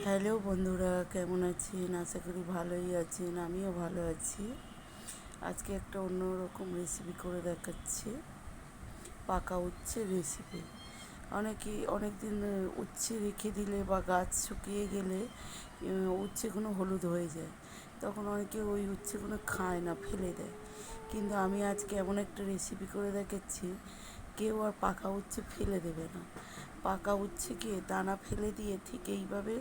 Hello বন্ধুরা কেমন আছেন? আশা করি ভালোই আছেন, আমিও ভালো আছি। আজকে একটা অন্যরকম রেসিপি করে দেখাচ্ছি। পাকা উচ্ছে রেসিপি অনেকে অনেক দিন উচ্ছে রেখে দিলে বা গাছ শুকিয়ে গেলে উচ্ছেগুলো হলুদ হয়ে যায়। তখন অনেকে ওই উচ্ছেগুলো খায় না, ফেলে দেয়। কিন্তু আমি আজকে এমন একটা রেসিপি করে দেখাচ্ছি, কেউ আর পাকা উচ্ছে ফেলে দেবে না। পাকা উচ্ছেকে দানা ফেলে দিয়ে ঠিক এইভাবে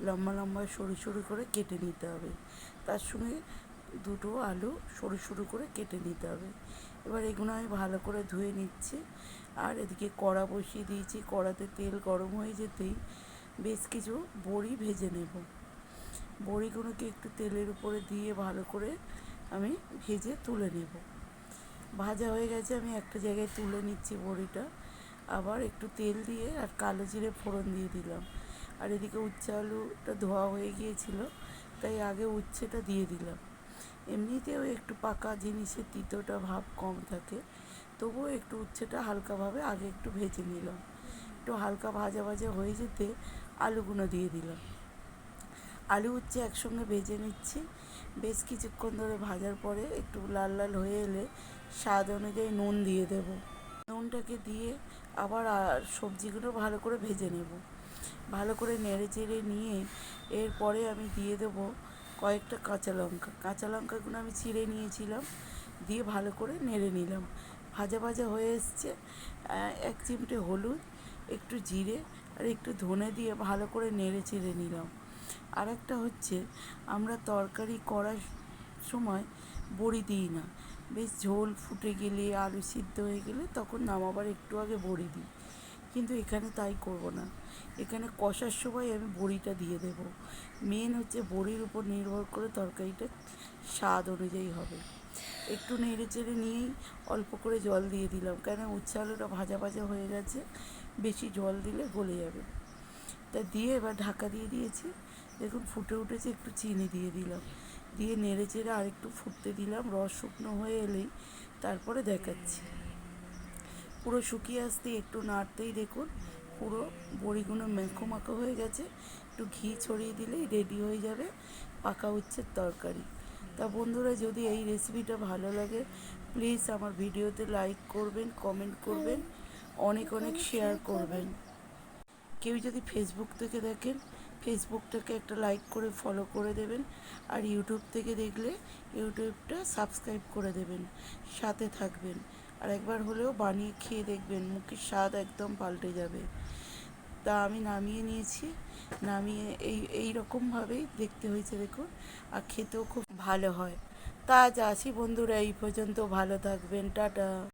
লম্বা লম্বা সরু সরু করে কেটে নিতে হবে। তার সঙ্গে দুটো আলু সরু সরু করে কেটে নিতে হবে। এবার এগুলো আমি ভালো করে ধুয়ে নিচ্ছি। আর এদিকে কড়া বসিয়ে দিয়েছি। কড়াতে তেল গরম হয়ে যেতেই বেশ কিছু বড়ি ভেজে নেব। বড়িগুলোকে একটু তেলের উপরে দিয়ে ভালো করে আমি ভেজে তুলে নেব। ভাজা হয়ে গেছে। আমি একটা জায়গায় তুলে নিচ্ছি বড়িটা। আবার একটু তেল দিয়ে আর কালো জিরে ফোড়ন দিয়ে দিলাম। আর এদিকে উচ্ছে আলুটা ধোয়া হয়ে গিয়েছিল, তাই আগে উচ্ছেটা দিয়ে দিলাম। এমনিতেও একটু পাকা জিনিসের তিতোটা ভাব কম থাকে, তবুও একটু উচ্ছেটা হালকাভাবে আগে একটু ভেজে নিলাম। একটু হালকা ভাজা ভাজা হয়ে যেতে আলুগুলো দিয়ে দিলাম। আলু উচ্ছে একসঙ্গে ভেজে নিচ্ছি। বেশ কিছুক্ষণ ধরে ভাজার পরে একটু লাল লাল হয়ে এলে স্বাদ অনুযায়ী নুন দিয়ে দেব। নুনটাকে দিয়ে আবার সবজিগুলো ভালো করে ভেজে নেব। ভালো করে নেড়ে চেড়ে নিয়ে এরপরে আমি দিয়ে দেবো কয়েকটা কাঁচা লঙ্কা। কাঁচা লঙ্কাগুলো আমি ছিঁড়ে নিয়েছিলাম, দিয়ে ভালো করে নেড়ে নিলাম। ভাজা ভাজা হয়ে এসছে। এক চিমটে হলুদ, একটু জিরে আর একটু ধনে দিয়ে ভালো করে নেড়ে চেড়ে নিলাম। আর একটা হচ্ছে, আমরা তরকারি করার সময় বড়ি দিই না। বেশ ঝোল ফুটে গেলে, আলু সিদ্ধ হয়ে গেলে তখন নামাবার একটু আগে বড়ি দিই। কিন্তু এখানে তাই করব না। এখানে কষার সময় আমি বড়িটা দিয়ে দেব। মেন হচ্ছে বড়ির উপর নির্ভর করে তরকারিটা স্বাদ অনুযায়ী হবে। একটু নেড়ে চেড়ে নিয়েই অল্প করে জল দিয়ে দিলাম। কেন উচ্ছে আলুটা ভাজা ভাজা হয়ে গেছে, বেশি জল দিলে গলে যাবে। তা দিয়ে এবার ঢাকা দিয়ে দিয়েছি। দেখুন ফুটে উঠেছে, একটু চিনি দিয়ে দিলাম। দিয়ে নেড়ে চেড়ে আরেকটু ফুটতে দিলাম, রস শুকনো হয়ে এলেই তারপরে দেখাচ্ছি। পুরো শুকিয়ে আসতে একটু নাড়তেই দেখুন, পুরো বড়িগুলো মেখো মাখো হয়ে গেছে। একটু ঘি ছড়িয়ে দিলেই রেডি হয়ে যাবে পাকা উচ্ছের তরকারি। তা বন্ধুরা, যদি এই রেসিপিটা ভালো লাগে প্লিজ আমার ভিডিওতে লাইক করবেন কমেন্ট করবেন, অনেক অনেক শেয়ার করবেন। কেউ যদি ফেসবুক থেকে দেখেন ফেসবুকটাকে একটা লাইক করে ফলো করে দেবেন আর ইউটিউব থেকে দেখলে ইউটিউবটা সাবস্ক্রাইব করে দেবেন। সাথে থাকবেন। আর একবার হলেও বানিয়ে খেয়ে দেখবেন, মুখের স্বাদ একদম পাল্টে যাবে। তা আমি নামিয়ে নিয়েছি। নামিয়ে এই এই রকমভাবেই দেখতে হয়েছে দেখুন। আর খেতেও খুব ভালো হয়। তা আজ আসি বন্ধুরা, এই পর্যন্ত ভালো থাকবেন। টাটা।